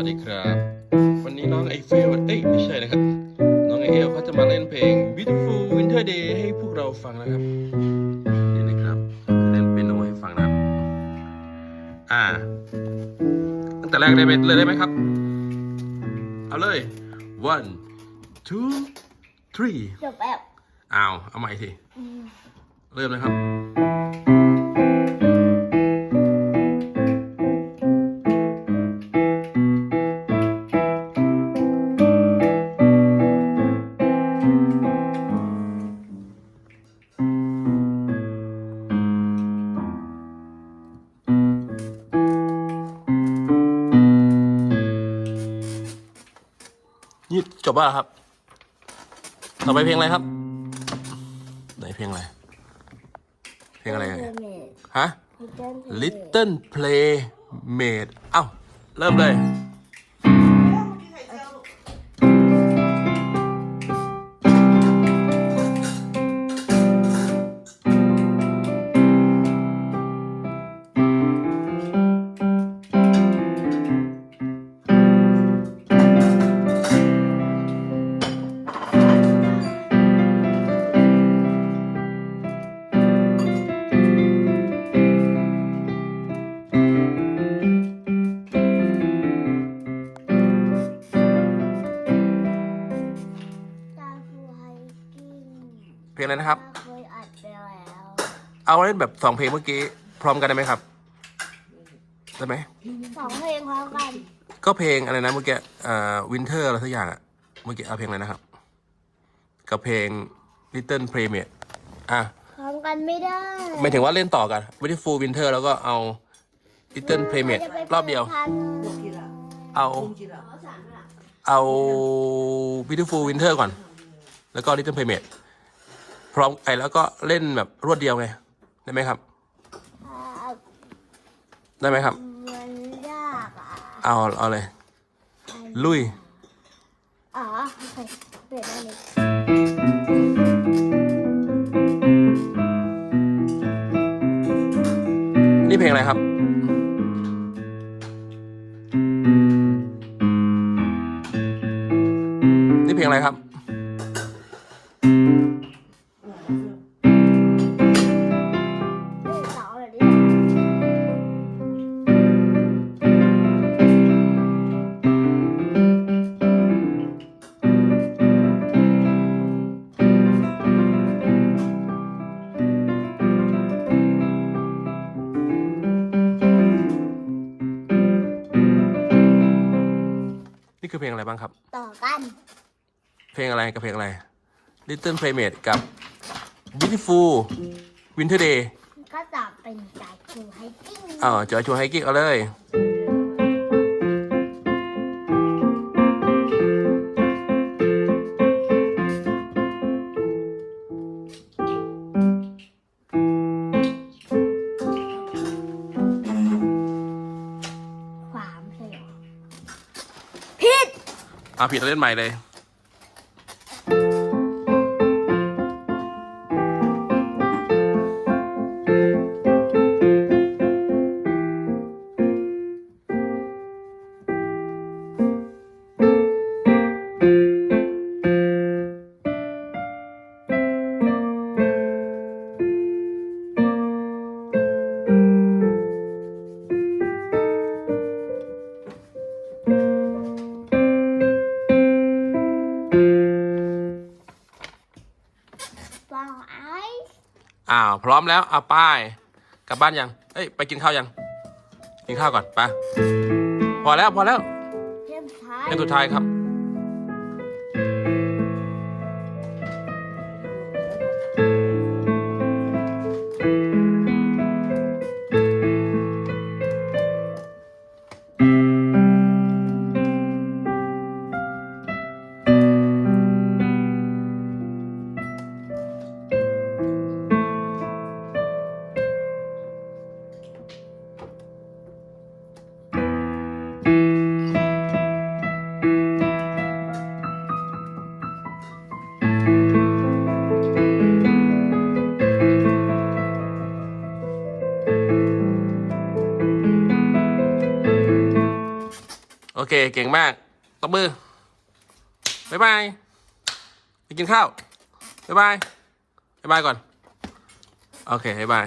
วัสดีครับ วันนี้น้องไอเฟลเอ้ยไม่ใช่นะครับ น้องไอเอลเขาจะมาเล่นเพลง Beautiful Winter Day ให้พวกเราฟังนะครับนี่นะครับจะเล่นเปียโนให้ฟังนะครับ อ่า ตั้งแต่แรกได้ไหมเลยได้ไหมครับ เอาเลย one two three จบแบบอ้าวเอาใหม่ทีอืมเริ่มเลยครับ นี่จบแล้วเหรอครับ ต่อไปเพลงอะไรครับ ไหนเพลงอะไร เพลงอะไรเอ่ยฮะ Little Playmate เอ้า เริ่มเลย เพลงอะไรนะครับ เคยอัดไปแล้วเอาเล่นแบบสองเพลงเมื่อกี้พร้อมกันได้ไหมครับได้ไหมสองเพลงพร้อมกันก็เพลงอะไรนะเมื่อกี้อ่าวินเทอร์อะไรสักอย่างอะเมื่อกี้เอาเพลงอะไรนะครับ กับเพลง Little Playmate อะพร้อมกันไม่ได้หมายถึงว่าเล่นต่อกัน Beautiful Winter แล้วก็เอา Little Playmate จะไปรอบเดียวพันเอาเอา Beautiful Winter ก่อน แล้วก็ Little Playmate พร้อมไอแล้วก็เล่นแบบรวดเดียวไง ได้ไหมครับอ่าได้ไหมครับ มันยากอะเอาเอาเลย ลุย อ๋อโอเคเปลี่ยนได้เลยนี่เพลงอะไรครับ นี่เพลงอะไรครับ นี่คือเพลงอะไรบ้างครับ ต่อกัน เพลงอะไรกับเพลงอะไร Little Playmate กับ Beautiful Winter Day ก็จะเป็นสายฟูไฮกิ้งอ้าวจอยชวนไฮกิ้งเอาเลย อ่าผิดเราเล่นใหม่เลย พร้อมแล้วเอาป้ายกลับบ้านยังเอ้ยไปกินข้าวยัง กินข้าวก่อนไปพอแล้วพอแล้วเล่มท้ายเพลงสุดท้ายครับ โอเค เก่งมากตบมือ บ๊ายบาย ไปกินข้าว บ๊ายบาย บ๊ายบายก่อน โอเค บ๊ายบาย